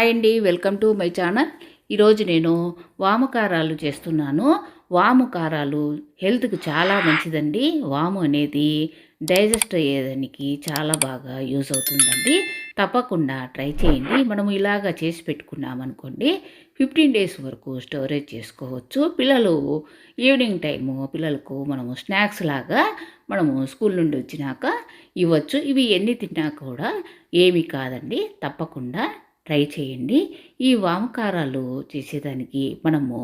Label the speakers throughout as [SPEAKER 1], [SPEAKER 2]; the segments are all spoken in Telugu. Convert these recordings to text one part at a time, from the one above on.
[SPEAKER 1] హాయ్ అండి వెల్కమ్ టు మై ఛానల్. ఈరోజు నేను వాము కారాలు చేస్తున్నాను. వాము కారాలు హెల్త్కి చాలా మంచిదండి. వాము అనేది డైజెస్ట్ అయ్యేదానికి చాలా బాగా యూజ్ అవుతుందండి. తప్పకుండా ట్రై చేయండి. మనము ఇలాగా చేసి పెట్టుకున్నామనుకోండి ఫిఫ్టీన్ డేస్ వరకు స్టోరేజ్ చేసుకోవచ్చు. పిల్లలు ఈవినింగ్ టైము పిల్లలకు మనము స్నాక్స్ లాగా మనము స్కూల్ నుండి వచ్చినాక ఇవ్వచ్చు. ఇవి ఎన్ని తిన్నా కూడా ఏమీ కాదండి. తప్పకుండా ట్రై చేయండి. ఈ వామకారాలు చేసేదానికి మనము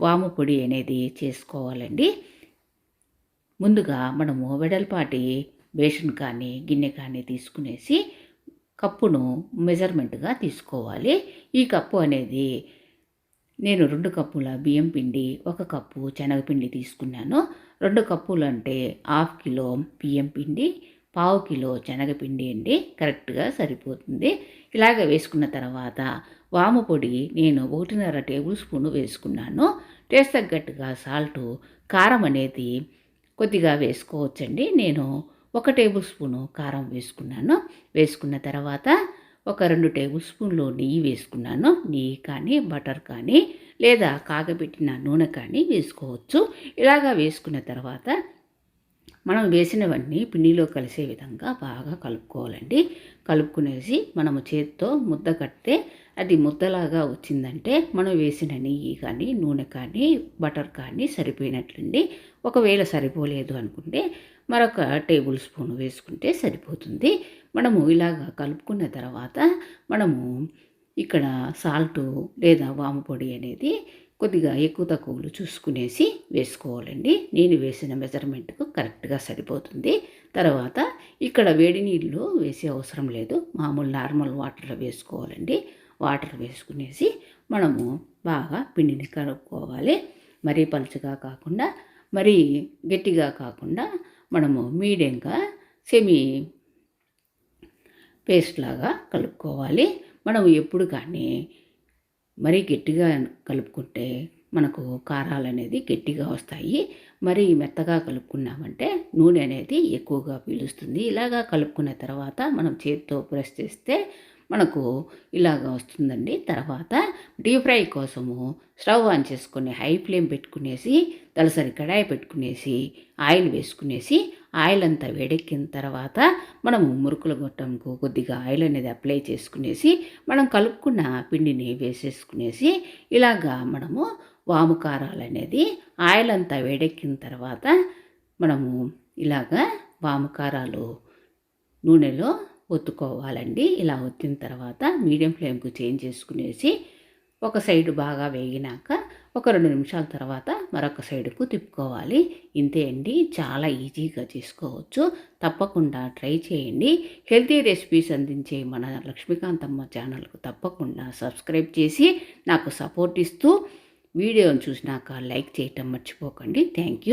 [SPEAKER 1] వాము పొడి అనేది చేసుకోవాలండి. ముందుగా మనము వెడల్పాటి బేషన్ కానీ గిన్నె కానీ తీసుకునేసి కప్పును మెజర్మెంట్గా తీసుకోవాలి. ఈ కప్పు అనేది నేను రెండు కప్పుల బియ్యం పిండి ఒక కప్పు శనగపిండి తీసుకున్నాను. రెండు కప్పులు అంటే హాఫ్ కిలో బియ్యం పిండి పావు కిలో శనగపిండి అండి కరెక్ట్గా సరిపోతుంది. ఇలాగ వేసుకున్న తర్వాత వాము పొడి నేను ఒకటిన్నర టేబుల్ స్పూన్ వేసుకున్నాను. టేస్ట్ తగ్గట్టుగా సాల్టు కారం అనేది కొద్దిగా వేసుకోవచ్చండి. నేను ఒక టేబుల్ స్పూను కారం వేసుకున్నాను. వేసుకున్న తర్వాత ఒక రెండు టేబుల్ స్పూన్లు నెయ్యి వేసుకున్నాను. నెయ్యి కానీ బటర్ కానీ లేదా కాగబెట్టిన నూనె కానీ వేసుకోవచ్చు. ఇలాగా వేసుకున్న తర్వాత మనం వేసినవన్నీ పిండిలో కలిసే విధంగా బాగా కలుపుకోవాలండి. కలుపుకునేసి మనము చేతితో ముద్ద కడితే అది ముద్దలాగా వచ్చిందంటే మనం వేసిన నెయ్యి కానీ నూనె కానీ బటర్ కానీ సరిపోయినట్లండి. ఒకవేళ సరిపోలేదు అనుకుంటే మరొక టేబుల్ స్పూన్ వేసుకుంటే సరిపోతుంది. మనము ఇలాగా కలుపుకున్న తర్వాత మనము ఇక్కడ సాల్టు లేదా వాము పొడి అనేది కొద్దిగా ఎక్కువ తక్కువలు చూసుకునేసి వేసుకోవాలండి. నేను వేసిన మెజర్మెంట్కు కరెక్ట్గా సరిపోతుంది. తర్వాత ఇక్కడ వేడి నీళ్ళు వేసే అవసరం లేదు. మామూలు నార్మల్ వాటర్లో వేసుకోవాలండి. వాటర్ వేసుకునేసి మనము బాగా పిండిని కలుపుకోవాలి. మరీ పలుచగా కాకుండా మరీ గట్టిగా కాకుండా మనము మీడియంగా సెమీ పేస్ట్ లాగా కలుపుకోవాలి. మనం ఎప్పుడు కానీ మరీ గట్టిగా కలుపుకుంటే మనకు కారాలు అనేది గట్టిగా వస్తాయి. మరి మెత్తగా కలుపుకున్నామంటే నూనె అనేది ఎక్కువగా పీలుస్తుంది. ఇలాగా కలుపుకున్న తర్వాత మనం చేతితో ప్రెస్ చేస్తే మనకు ఇలాగ వస్తుందండి. తర్వాత డీప్ ఫ్రై కోసము స్టవ్ ఆన్ చేసుకుని హై ఫ్లేమ్ పెట్టుకునేసి తలసరి కడాయి పెట్టుకునేసి ఆయిల్ వేసుకునేసి ఆయిల్ అంతా వేడెక్కిన తర్వాత మనము మురుకుల గొట్టంకు కొద్దిగా ఆయిల్ అనేది అప్లై చేసుకునేసి మనం కలుపుకున్న పిండిని వేసేసుకునేసి ఇలాగా మనము వాము కారాలు అనేది ఆయిల్ అంతా వేడెక్కిన తర్వాత మనము ఇలాగా వాము కారాలు నూనెలో ఒత్తుకోవాలండి. ఇలా ఒత్తిన తర్వాత మీడియం ఫ్లేమ్కు చేంజ్ చేసుకునేసి ఒక సైడు బాగా వేగినాక ఒక రెండు నిమిషాల తర్వాత మరొక సైడుకు తిప్పుకోవాలి. ఇంతే అండి. చాలా ఈజీగా చేసుకోవచ్చు. తప్పకుండా ట్రై చేయండి. హెల్తీ రెసిపీస్ అందించే మన లక్ష్మీకాంతమ్మ ఛానల్కు తప్పకుండా సబ్స్క్రైబ్ చేసి నాకు సపోర్ట్ ఇస్తూ వీడియోను చూసినాక లైక్ చేయటం మర్చిపోకండి. Thank you.